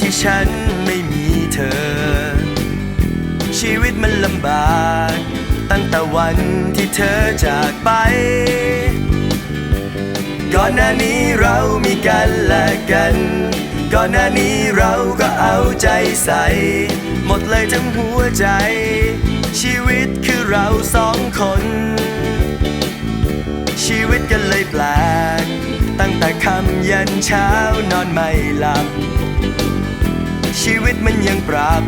ที่ฉันไม่มีเธอ ชีวิตมันลำบาก ตั้งแต่วันที่เธอจากไป ก่อนหน้านี้เรามีกันและกัน ก่อนหน้านี้เราก็เอาใจใส่ หมดเลยทั้งหัวใจ ชีวิตคือเราสองคน ชีวิตกันเลยแปลกตั้งแต่คำยันเช้านอนไม่หลับ ชีวิตมันยังปรับ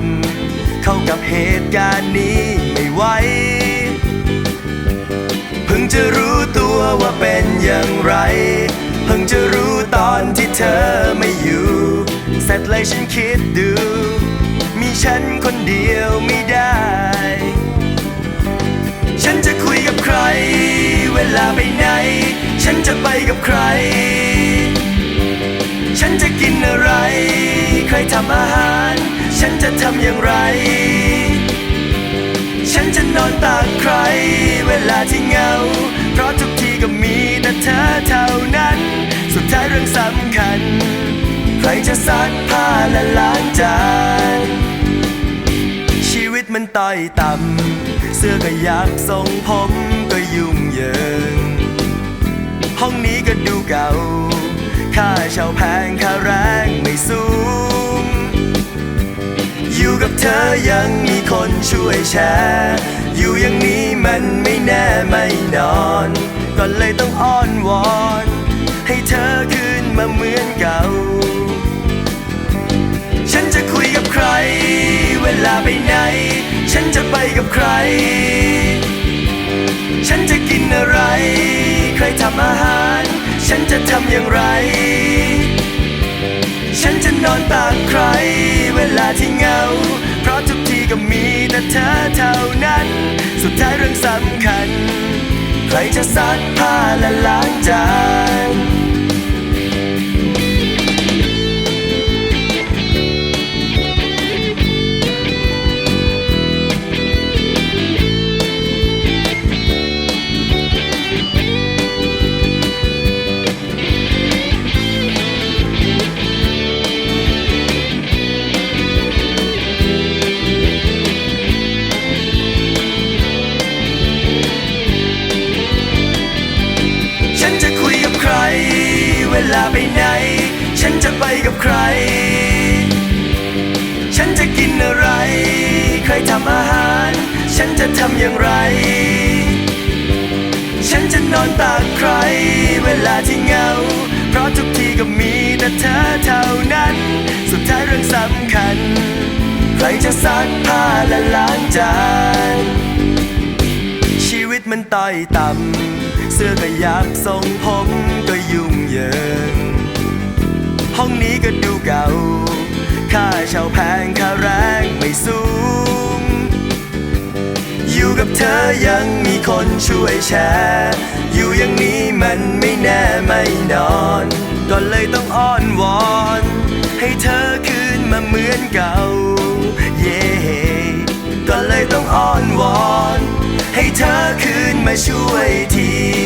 เข้ากับเหตุการณ์นี้ไม่ไหวเพิ่งจะรู้ตัวว่าเป็นอย่างไร เพิ่งจะรู้ตอนที่เธอไม่อยู่ เสร็จเลยฉันคิดดู มีฉันคนเดียวไม่ได้ ฉันจะคุยกับใคร เวลาไปไหน ฉันจะไปกับใครำอาหาร ฉันจะทำอย่างไร ฉันจะนอนตากใคร เวลาที่เหงา เพราะทุกทีก็มีแต่เธอเท่านั้น สุดท้ายเรื่องสำคัญ ใครจะซักผ้าและล้างจาน ชีวิตมันต่อยต่ำ เสื้อก็อยากทรงผมก็ยุ่งเหยิง ห้องนี้ก็ดูเก่า ค่าเช่าแพงค่าแรงไม่สูงอยู่กับ เธอยังมีคนช่วยแชร์อยู่อย่างนี้มันไม่แน่ไม่นอน ก็เลยต้องอ้อนวอน ให้เธอคืนมาเหมือนเก่า ฉันจะคุยกับใคร เวลาไปไหน ฉันจะไปกับใคร ฉันจะกินอะไร ใครทำอาหาร ฉันจะทำอย่างไรฉันจะนอนตากใคร เวลาที่เหงา ก็มีแต่เธอเท่านั้น สุดท้ายเรื่องสำคัญ ใครจะซักผ้าและล้างจาน ใคร ฉันจะกินอะไรใครทำอาหาร ฉันจะทำอย่างไร ฉันจะนอนตากใคร เวลาที่เหงา เพราะทุกทีก็มีแต่เธอเท่านั้น สุดท้ายเรื่องสำคัญ ใครจะซักผ้าและล้างจาน ชีวิตมันต่อยต่ำเสื้อก็อยากทรงผมก็ยุ่งเหยิง ห้องนี้ก็ดูเก่า ค่าเช่าแพงค่าแรงไม่สูง อยู่กับเธอยังมีคนช่วยแชร์ อยู่อย่างนี้มันไม่แน่ไม่นอน ก็เลยต้องอ้อนวอน ให้เธอคืนมาเหมือนเก่า เย่ก็เลยต้องอ้อนวอน ให้เธอคืนมาช่วยที